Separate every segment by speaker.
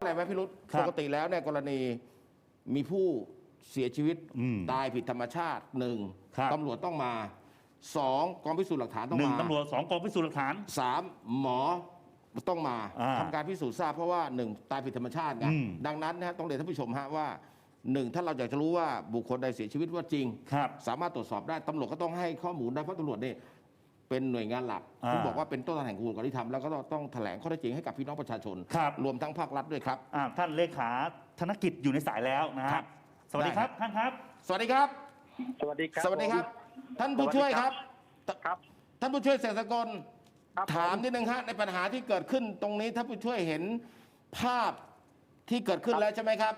Speaker 1: อะไรไหมพี่รุธ
Speaker 2: ครับ
Speaker 1: ปกติแล้วเนี่ยกรณีมีผู้เสียชีวิต
Speaker 2: อืม
Speaker 1: ตายผิดธรรมชาติหนึ่ง
Speaker 2: ครับ
Speaker 1: ตำรวจต้องมาสองกองพิสูจน์หลักฐานต้อง
Speaker 2: หนึ่ง
Speaker 1: มา
Speaker 2: ตำรวจสองกองพิสูจน์หลักฐาน
Speaker 1: สามหมอต้องมา
Speaker 2: อ่า
Speaker 1: ทำการพิสูจน์ทราบเพราะว่าหนึ่งตายผิดธรรมชาติไง
Speaker 2: อืม
Speaker 1: ดังนั้นนะฮะต้องเรียนท่านผู้ชมฮะว่าหนึ่งถ้าเราอยากจะรู้ว่าบุคคลใดเสียชีวิตว่าจริง
Speaker 2: ครับ
Speaker 1: สามารถตรวจสอบได้ตำรวจก็ต้องให้ข้อมูลได้เพราะตำรวจเนี่ย เป็นหน่วยงานหลัก
Speaker 2: อ่า
Speaker 1: ที่บอกว่าเป็นต้นทางแห่งกระบวนการยุติธรรมแล้วก็ต้องแถลงข้อเท็จจริงให้กับพี่น้องประชาชน
Speaker 2: ครับ
Speaker 1: รวมทั้งภาครัฐด้วยครับ
Speaker 2: อ่าท่านเลขาธนกิจอยู่ในสายแล้วนะ
Speaker 1: ค
Speaker 2: ค
Speaker 1: รั
Speaker 2: รับบสวัสดีครับท่านครับ
Speaker 1: สวัสดีครับ
Speaker 3: สวัสดีครับ
Speaker 1: สวัสดีครับ
Speaker 3: ผม
Speaker 1: ท่านผู้ช่วยครับ
Speaker 3: ครับ
Speaker 1: ท่านผู้ช่วยเศรษฐกร
Speaker 3: ครับ
Speaker 1: ถามนิดนึงฮะในปัญหาที่เกิดขึ้นตรงนี้ท่านผู้ช่วยเห็นภาพที่เกิดขึ้นแล้วใช่ไหมครับ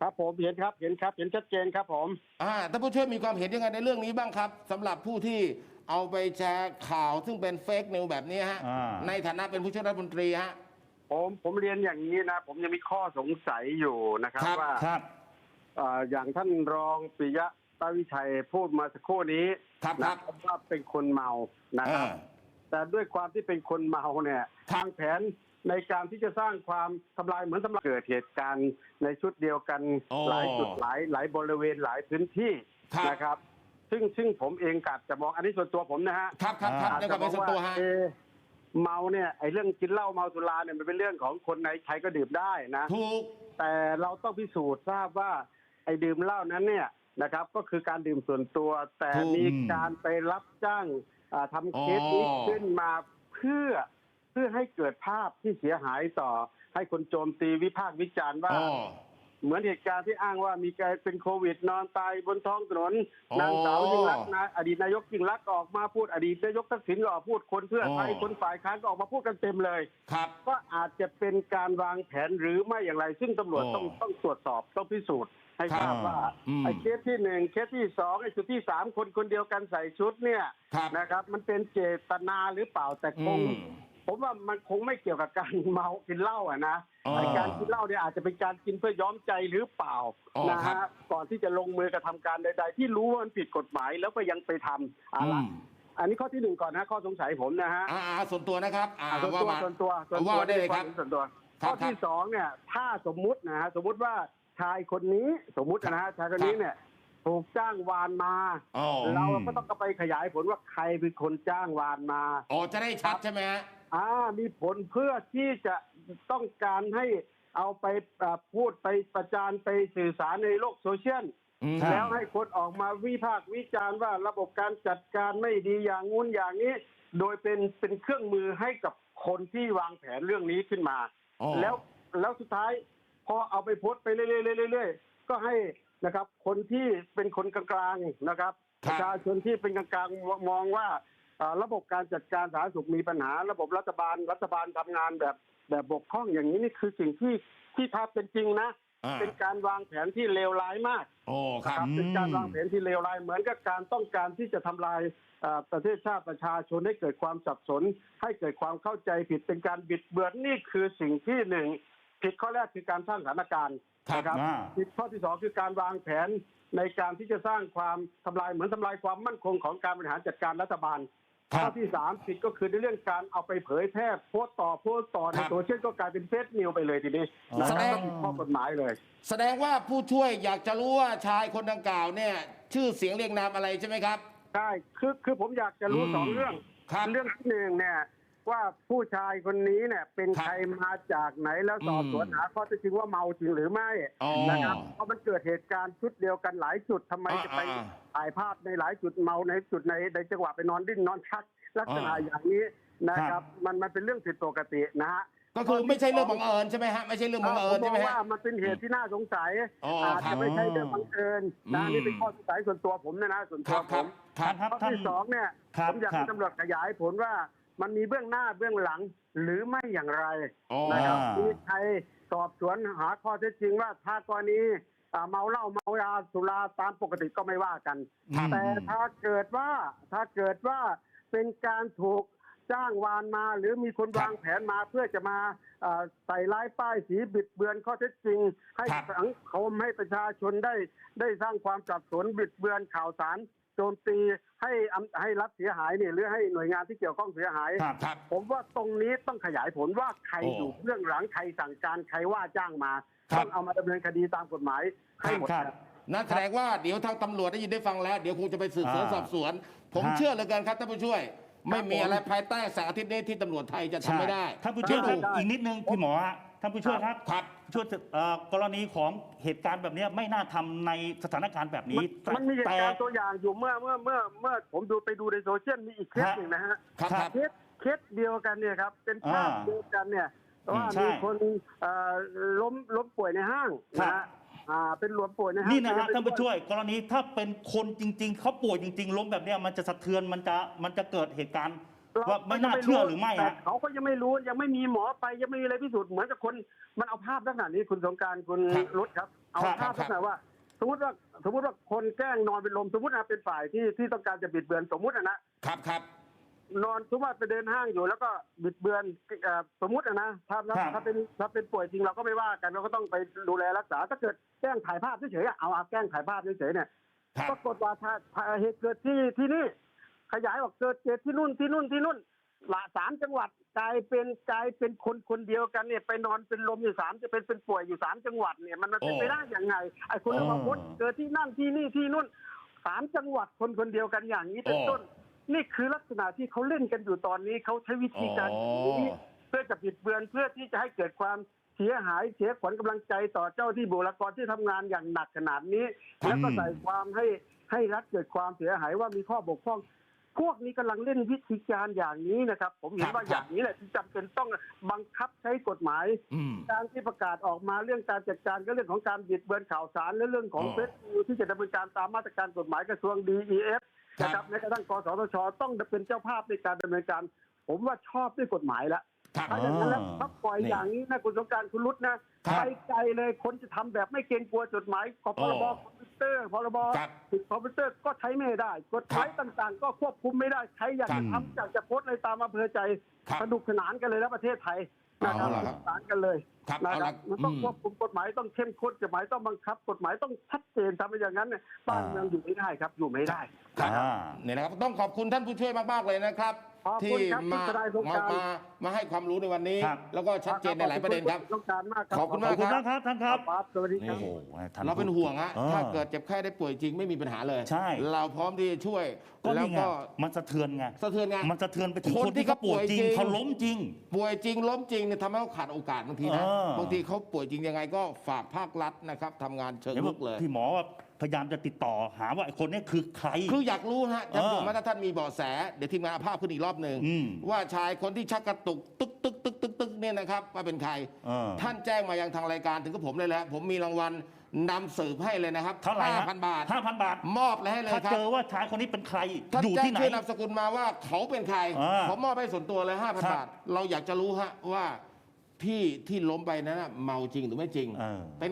Speaker 3: ครับผมเห็นครับเห็นครับ เห็นชัดเจนครับผม
Speaker 1: อ่าท่านผู้ช่วยมีความเห็นยังไงในเรื่องนี้บ้างครับสำหรับผู้ที่ เอาไปแชร์ข่าวซึ่งเป็นเฟกนิวแบบนี้ฮะ
Speaker 2: อ่า
Speaker 1: ในฐานะเป็นผู้ช่วยรัฐมนตรีฮะ
Speaker 3: ผมผมเรียนอย่างนี้นะ ผมยังมีข้อสงสัยอยู่นะครับ
Speaker 1: ครับ
Speaker 3: ว่า
Speaker 2: ครับ
Speaker 3: เอ่ออย่างท่านรองปิยะตาวิชัยพูดมาสักครู่นี้
Speaker 1: ครับค
Speaker 3: นะ
Speaker 1: รับ
Speaker 3: ว่าเป็นคนเมานะครับ
Speaker 1: เออ
Speaker 3: แต่ด้วยความที่เป็นคนเมาเนี่ย
Speaker 1: ครับ
Speaker 3: ทางแผนในการที่จะสร้างความทำลายเหมือนทำลายเกิดเหตุการณ์ในชุดเดียวกัน
Speaker 1: โอ้
Speaker 3: หลายจุดหลายหลายบริเวณหลายพื้นที่
Speaker 1: ครับ
Speaker 3: นะครับ ซึ่งซึ่งผมเองกัดจะมองอันนี้ส่วนตัวผมนะฮะ
Speaker 1: ครับครับครับ
Speaker 2: อ่า
Speaker 1: ในความเป็นส่วนตัวฮะ
Speaker 3: เอ่อเมาเนี่ยไอ้เรื่องกินเหล้าเมาสุราเนี่ยมันเป็นเรื่องของคนไหนใครก็ดื่มได้นะ
Speaker 1: ถูก
Speaker 3: แต่เราต้องพิสูจน์ทราบว่า ไอ้ดื่มเหล้านั้นเนี่ยนะครับ ก็คือการดื่มส่วนตัว แต่
Speaker 1: ถูก
Speaker 3: มีการไปรับจ้างอ่าทำเคสนี้
Speaker 1: อ๋อ
Speaker 3: ขึ้นมาเพื่อเพื่อให้เกิดภาพที่เสียหายต่อให้คนโจมตีวิพากษ์วิจารณ์ว่า
Speaker 1: อ๋อ
Speaker 3: เหมือนเหตุการณ์ที่อ้างว่ามีการเป็นโควิดนอนตายบนท้องถนน
Speaker 1: อ๋อ นา
Speaker 3: งสาวยิ่งรักษณ์นะอดีตนายกยิ่งรักษณ์ก็ออกมาพูดอดีตนายกทักษิณก็ออกมาพูดคนเพื่อไทย
Speaker 1: อ๋อ
Speaker 3: คนฝ่ายค้านก็ออกมาพูดกันเต็มเลย
Speaker 1: ครับ
Speaker 3: ก็อาจจะเป็นการวางแผนหรือไม่อย่างไร ซึ่งตำรวจ
Speaker 1: อ๋อ
Speaker 3: ต้องต้องตรวจสอบต้องพิสูจน์ให้
Speaker 1: ครับ
Speaker 3: ทราบว่า
Speaker 1: อืม
Speaker 3: ไอ้เคสที่หนึ่งเคสที่สองไอ้จุดที่สามคนคนเดียวกันใส่ชุดเนี่ย
Speaker 1: ครับ
Speaker 3: นะครับ มันเป็นเจตนาหรือเปล่าแต่คง
Speaker 1: อืม
Speaker 3: ผมว่ามันคงไม่เกี่ยวกับการเมากินเหล้าอะนะ
Speaker 1: อ๋อ
Speaker 3: ไอ้การกินเหล้าเนี่ยอาจจะเป็นการกินเพื่อย้อมใจหรือเปล่า
Speaker 1: อ๋อ
Speaker 3: นะครับฮะก่อนที่จะลงมือกระทำการใด ๆ ที่รู้ว่ามันผิดกฎหมายแล้วก็ยังไปทำอะ
Speaker 1: อื
Speaker 3: ละ
Speaker 1: ม
Speaker 3: อันนี้ข้อที่หนึ่งก่อนนะข้อสงสัยผมนะฮะ
Speaker 1: อ่าอ่าส่วนตัวนะครับอ่า
Speaker 3: อะส่วน
Speaker 1: ว่า
Speaker 3: ตัว
Speaker 1: มา
Speaker 3: ส่วนตัวส่วนตัว
Speaker 1: ว่าได้เลยครับ
Speaker 3: ส่วนตัว
Speaker 1: ครั
Speaker 3: ข้
Speaker 1: บ
Speaker 3: อที่สองเนี่ย ถ้าสมมุตินะฮะสมมุติว่าชายคนนี้สมมุตินะฮะชายคนนี้เนี่ยถูกจ้างวานมา
Speaker 1: อ๋อ
Speaker 3: เราก็ต้องไปขยายผลว่าใครเป็นคนจ้างวานมา
Speaker 1: อ๋อจะได้ชัดใช่ไหมฮะ
Speaker 3: อ่ามีผลเพื่อที่จะต้องการให้เอาไปอ่าพูดไปประจานไปสื่อสารในโลกโซเชียล
Speaker 1: อืม
Speaker 2: ครับ
Speaker 3: แล้วให้คนออกมาวิพากษ์วิจารณ์ว่าระบบการจัดการไม่ดีอย่างงู้นอย่างนี้ โดยเป็นเป็นเครื่องมือให้กับคนที่วางแผนเรื่องนี้ขึ้นมา
Speaker 1: อ๋อ
Speaker 3: แล้วแล้วสุดท้ายพอเอาไปโพสต์ไปเรื่อยๆเรื่อยๆก็ให้นะครับคนที่เป็นคนกลางๆนะครับ
Speaker 1: ค
Speaker 3: ป
Speaker 1: รับ
Speaker 3: ระชาชนที่เป็นกลางๆมองว่าอ่า ระบบการจัดการสาธารณสุขมีปัญหา ระบบรัฐบาลรัฐบาลทำงานแบบแบบบกพร่องอย่างนี้นี่คือสิ่งที่ที่ท้าเป็นจริงนะ
Speaker 1: อ่า
Speaker 3: เป็นการวางแผนที่เลวร้ายมาก
Speaker 1: โอ้ครับ
Speaker 3: นะเป็นการวางแผนที่เลวร้ายเหมือนกับการต้องการที่จะทำลายเอ่อประเทศชาติประชาชนให้เกิดความสับสน ให้เกิดความเข้าใจผิดเป็นการบิดเบือนนี่คือสิ่งที่หนึ่งผิดข้อแรกคือการสร้างสถานการณ์
Speaker 1: ครับ
Speaker 3: นะครับ
Speaker 2: อ่า
Speaker 3: ผิดข้อที่สองคือการวางแผนในการที่จะสร้างความทำลายเหมือนทำลายความมั่นคงของการบริหารจัดการรัฐบาล
Speaker 1: ครับ
Speaker 3: ข้อที่สามผิดก็คือในเรื่องการเอาไปเผยแพร่โพสต์ต่อโพสต์ต่อใน
Speaker 1: ครับ
Speaker 3: โซเชียลก็กลายเป็นเฟซนิวไปเลยทีนี้นะค
Speaker 1: แส
Speaker 3: รับ
Speaker 1: ดง
Speaker 3: ต้องผิดข้อกฎหมายเลย
Speaker 1: แสดงว่าผู้ช่วยอยากจะรู้ว่าชายคนดังกล่าวเนี่ย ชื่อเสียงเรียงนามอะไรใช่ไหมครับ
Speaker 3: ใช่ คือ คือผมอยากจะรู้
Speaker 1: อืม
Speaker 3: สองเรื่อง
Speaker 1: ครับ
Speaker 3: เรื่องที่หนึ่งเนี่ย ว่าผู้ชายคนนี้เนี่ยเป็น
Speaker 1: ครับ
Speaker 3: ใครมาจากไหนแล้วสอบสวน
Speaker 1: อืม
Speaker 3: หาข้อเท็จจริงว่าเมาจริงหรือไม่
Speaker 1: อ๋อ
Speaker 3: นะครับเพราะมันเกิดเหตุการณ์ชุดเดียวกันหลายจุดทำไม
Speaker 1: อ่า
Speaker 3: จะไป
Speaker 1: อ่า
Speaker 3: ถ่ายภาพในหลายจุดเมาในจุดในในจังหวะไปนอนดิ้นนอนชักลักษณะ
Speaker 1: อ่า
Speaker 3: อย่างนี้นะครับ มันมันเป็นเรื่องผิดปกตินะฮะ
Speaker 1: ก็คือไม่ใช่เรื่องบังเอิญใช่ไหมฮะไม่ใช่เรื่องบังเอิญ
Speaker 3: ผม
Speaker 1: ใช่
Speaker 3: ม
Speaker 1: ไห
Speaker 3: อ
Speaker 1: ม
Speaker 3: ง
Speaker 1: ฮะ
Speaker 3: ว่ามันเป็นเหตุที่น่าสงสัย
Speaker 1: อ๋อ
Speaker 3: อาจ
Speaker 1: ครั
Speaker 3: จะ
Speaker 1: บ
Speaker 3: ไม่ใช่เรื่องบังเอิญนะ
Speaker 1: อืม
Speaker 3: นี่เป็นข้อสงสัยส่วนตัวผมนะนะส่วน
Speaker 1: ค
Speaker 3: ตั
Speaker 1: รั
Speaker 3: ว
Speaker 1: บ
Speaker 3: ผ
Speaker 1: ครับ
Speaker 3: ม
Speaker 1: ครับ
Speaker 2: ครับ
Speaker 3: ข้อที่สองเนี่ย
Speaker 2: ครับ
Speaker 3: ผมอยาก
Speaker 2: ครั
Speaker 3: ให้
Speaker 2: บ
Speaker 3: ตำรวจขยายผลว่า มันมีเบื้องหน้าเบื้องหลังหรือไม่อย่างไร
Speaker 1: อ๋อ
Speaker 3: นะครับ
Speaker 2: อ่ามี
Speaker 3: มีใครสอบสวนหาข้อเท็จจริงว่าถ้ากรณีอ่าเมาเหล้าเมายาสุราตามปกติก็ไม่ว่ากัน
Speaker 1: ครับ
Speaker 3: แต่ถ้าเกิดว่าถ้าเกิดว่าเป็นการถูกจ้างวานมา หรือมีคน
Speaker 1: ครับ
Speaker 3: วางแผนมาเพื่อจะมาเอ่อใส่ร้ายป้ายสีบิดเบือนข้อเท็จจริง ให้
Speaker 1: ครับ
Speaker 3: สังคมให้ประชาชนได้ได้สร้างความสับสนบิดเบือนข่าวสาร โจมตีให้อำให้รัฐเสียหายเนี่ยหรือให้หน่วยงานที่เกี่ยวข้องเสียหาย
Speaker 2: ครับ
Speaker 1: ครับ
Speaker 3: ผมว่าตรงนี้ต้องขยายผลว่าใคร
Speaker 1: โอ้
Speaker 3: อยู่เบื้องหลังใครสั่งการใครว่าจ้างมา
Speaker 1: ครับ
Speaker 3: ต้องเอามาดำเนินคดีตามกฎหมายให้หมด
Speaker 2: ครับ
Speaker 3: ครับ
Speaker 1: นั่นแสดงว่าเดี๋ยวทางตำรวจได้ยินได้ฟังแล้ว เดี๋ยวคงจะไปสืบสวน
Speaker 2: อ่า
Speaker 1: สอบสวน ผม
Speaker 2: ฮะ
Speaker 1: เชื่อเหลือเกินครับท่านผู้ช่วย ไม่มี
Speaker 3: ผม
Speaker 1: อะไรภายใต้แสงอาทิตย์นี้ที่ตำรวจไทยจะทำไม่ได้
Speaker 2: ท่านผู้ช่วยครับ
Speaker 3: ได้
Speaker 2: อีกนิดนึงพี่หมอฮะท่านผู้ช่วยครับ
Speaker 1: ครับ
Speaker 2: ช่วยเอ่อกรณีของเหตุการณ์แบบเนี้ยไม่น่าทำในสถานการณ์แบบนี้
Speaker 3: มันมันมีเหตุ
Speaker 2: แต่
Speaker 3: การณ์ตัวอย่างอยู่เมื่อเมื่อเมื่อเมื่อผมดูไปดูในโซเชียลมีอีกเคส
Speaker 2: ฮะ
Speaker 3: หนึ่งนะฮะ
Speaker 1: ครับครับ
Speaker 3: เคสเคสเดียวกันเนี่ยครับ เป็นภาพ
Speaker 2: อ่า
Speaker 3: เดียวกันเนี่ยว่า
Speaker 2: ใช่
Speaker 3: มีคนเอ่อล้มล้มป่วยในห้าง
Speaker 2: ครั
Speaker 3: นะ
Speaker 2: บ
Speaker 3: ฮะอ่าเป็นล้มป่วยในห้าง
Speaker 2: นี่นะฮะ
Speaker 3: เป็
Speaker 2: ท่านผู้ช่วย กรณีถ้าเป็นคนจริง ๆเขาป่วยจริง ๆ ล้มแบบเนี้ยมันจะสะเทือนมันจะมันจะเกิดเหตุการณ์
Speaker 3: เร
Speaker 2: ว่าไม่น่าเชื่อหรือไม่
Speaker 3: แต่
Speaker 2: ฮะ
Speaker 3: เขาก็ยังไม่รู้ยังไม่มีหมอไปยังไม่มีอะไรพิสูจน์เหมือนกับคน มันเอาภาพลักษณะนี้คุณสงกรารคุณ
Speaker 1: ครับ
Speaker 3: รุตครับ เอา
Speaker 2: ครับ
Speaker 3: ภาพลักษณะว่า สมมติว่าสมมติว่าคนแกล้งนอนเป็นลมสมมตินะเป็นฝ่ายที่ที่ต้องการจะบิดเบือนสมมตินะนะ
Speaker 1: ครับครับ
Speaker 3: นอนสมมติว่าไปเดินห้างอยู่แล้วก็บิดเบือนเอ่อสมมุติอะนะถ้าถ้า
Speaker 2: ครับ
Speaker 3: ถ้าเป็นถ้าเป็นป่วยจริงเราก็ไม่ว่ากันเราก็ต้องไปดูแลรักษาถ้าเกิดแกล้งถ่ายภาพเฉยๆอะเอาเอาแกล้งถ่ายภาพเฉยๆเนี่ย
Speaker 1: ครับ
Speaker 3: ปรากฏว่าถ้าถ้าเหตุเกิดที่ที่นี่ ขยายออกเกิดเหตุที่นู่นที่นู่นที่นู่นละสามจังหวัดกลายเป็นกลายเป็นคนคนเดียวกันเนี่ยไปนอนเป็นลมอยู่สามจะเป็นเป็นป่วยอยู่สามจังหวัดเนี่ยมันมันเป็น
Speaker 1: โอ้
Speaker 3: ไปได้ยังไงไอ้คนละมาพูดเกิดที่นั่นที่นี่ที่นู่นสามจังหวัดคนคนเดียวกันอย่างนี้เป็นต้น นี่คือลักษณะที่เขาเล่นกันอยู่ตอนนี้เขาใช้วิธีการอย่างนี้
Speaker 1: อ๋อ
Speaker 3: เพื่อจะปิดเบือนเพื่อที่จะให้เกิดความเสียหายเสียขวัญกำลังใจต่อเจ้าที่บุคลากรที่ทำงานอย่างหนักขนาดนี้
Speaker 1: ครับ
Speaker 3: แล้วก็ใส่ความให้ให้รัฐเกิดความเสียหายว่ามีข้อบกพร่อง พวกนี้กำลังเล่นวิธีการอย่างนี้นะครับ ผมเห็นว่าอย่างนี้แหละที่จำเป็นต้องบังคับใช้กฎหมาย
Speaker 1: อืม
Speaker 3: การที่ประกาศออกมาเรื่องการจัดการก็เรื่องของการบิดเบือนข่าวสารและเรื่องของ
Speaker 1: อ๋อ
Speaker 3: เฟซบุ๊กที่จะดำเนินการตามมาตรการกฎหมายกระทรวง DEF
Speaker 1: ครับ
Speaker 3: นะครับแม้กระทั่งกสทช ต้องเป็นเจ้าภาพในการดำเนินการ ผมว่าชอบด้วยกฎหมายแล้ว
Speaker 1: ครับ
Speaker 3: ถ้าอย่างนั้นแล้ว
Speaker 2: อ่า
Speaker 3: ถ้าปล่อย
Speaker 1: นี่
Speaker 3: อย่างนี้นะคุณสงกรารคุณรุตนะครับไปไกลเลยคนจะทำแบบไม่เกรงกลัวจดหมายกพรบ
Speaker 1: อ๋อ
Speaker 3: คอมพิว เตอร์พรบ
Speaker 1: ครับ
Speaker 3: ติดคอมพิวเตอร์ก็ใช้ไม่ได้ กฎหมาย
Speaker 1: ครับ
Speaker 3: ต่างๆ ก็ควบคุมไม่ได้ใครอยาก
Speaker 1: ครั
Speaker 3: จะ
Speaker 1: บ
Speaker 3: ทำอยากจะโพสต์อะไรตามอำเภอใจ
Speaker 1: ครับ
Speaker 3: สนุกสนานกันเลยนะประเทศไทยนะครับ
Speaker 1: เอา
Speaker 3: ส
Speaker 1: ล่ะครับ
Speaker 3: นุกสนานกันเลย
Speaker 1: ครับ
Speaker 3: นะ
Speaker 1: เอา
Speaker 3: ครั
Speaker 1: ละ
Speaker 3: บมันต้อง
Speaker 1: อืม
Speaker 3: ควบคุมกฎหมายต้องเข้มข้นกฎหมายต้องบังคับ กฎหมายต้องชัดเจนทำไปอย่างนั้นเนี่ยบ้าน
Speaker 2: อ่า
Speaker 3: เมืองอยู่ไม่ได้ครับอยู่ไม่ได้
Speaker 1: ครับ
Speaker 2: อ่า
Speaker 1: เนี่ยนะครับต้องขอบคุณท่านผู้ช่วยมากๆเลยนะครับ
Speaker 3: ขอบ
Speaker 1: ที่
Speaker 3: คุณครับ
Speaker 1: มา
Speaker 3: ที่ทนายสง
Speaker 1: มาก
Speaker 3: รานต์
Speaker 1: มามาให้ความรู้ในวันนี้
Speaker 2: ครับ
Speaker 1: แล้วก็ชัดเจนในหลายประเด็นครับ
Speaker 3: ต้องการมากครับ
Speaker 1: ขอบคุณ
Speaker 2: ข
Speaker 1: มา
Speaker 2: อก บคุณมากครับท่านครับ
Speaker 3: ครับสวัสดีค
Speaker 2: โอ้
Speaker 3: รับ
Speaker 2: โหท่
Speaker 1: เราเป็นห่วงฮะ
Speaker 2: ออ
Speaker 1: ถ้าเกิดเจ็บไข้ได้ป่วยจริงไม่มีปัญหาเลย
Speaker 2: ใช่
Speaker 1: เราพร้อมที่จะช่วย
Speaker 2: ก็
Speaker 1: แล้ว
Speaker 2: นี่ไง
Speaker 1: ก็
Speaker 2: มันสะเทือนไง
Speaker 1: สะเทือนไง
Speaker 2: มันสะเทือนไปถึง
Speaker 1: คน
Speaker 2: คน
Speaker 1: ที่
Speaker 2: ที่เขาป่วยจริง
Speaker 1: เขาป่วยจริง
Speaker 2: เขาล้มจริง
Speaker 1: ป่วยจริงล้มจริงเนี่ยทำให้เขาขาดโอกาสบางทีนะ
Speaker 2: เออ บา
Speaker 1: งทีเขาป่วยจริงยังไงก็ฝากภาครัฐนะครับทำงานเชิง
Speaker 2: เห็น
Speaker 1: ลุ
Speaker 2: ว่าก
Speaker 1: เลย
Speaker 2: พี่หมอว่า พยายามจะติดต่อหาว่าไอ้คนเนี้คือใคร
Speaker 1: คืออยากรู้ฮะท่านผู้ชม
Speaker 2: เออ
Speaker 1: ว่าถ้าท่านมีเบาะแส เดี๋ยวทีมงานเอาภาพขึ้นอีกรอบหนึ่ง
Speaker 2: อืม
Speaker 1: ว่าชายคนที่ชักกระตุกตึกตึกตึกตึกตึกเนี่ยนะครับว่าเป็นใคร
Speaker 2: เออ
Speaker 1: ท่านแจ้งมายังทางรายการถึงกับผมเลยแหละผมมีรางวัลนำสืบให้เลยนะครับ
Speaker 2: เท่าไหร่ฮะ
Speaker 1: พันบาท
Speaker 2: ห้าพันบาท
Speaker 1: มอบเลยให้เลย
Speaker 2: ถ้า
Speaker 1: ครับ
Speaker 2: เจอว่าชายคนนี้เป็นใคร
Speaker 1: ท่าน
Speaker 2: อยู่
Speaker 1: แจ้
Speaker 2: ที่
Speaker 1: ง
Speaker 2: ไหน
Speaker 1: ชื่อนามสกุลมาว่าเขาเป็นใคร
Speaker 2: อ่า
Speaker 1: ผมมอบให้ส่วนตัวเลย
Speaker 2: ครั
Speaker 1: 5,000
Speaker 2: บ
Speaker 1: บาท เราอยากจะรู้ฮะว่าพี่ที่ล้มไปนั้นน่ะเมาจริงหรือไม่จริง
Speaker 2: เออ
Speaker 1: เป็น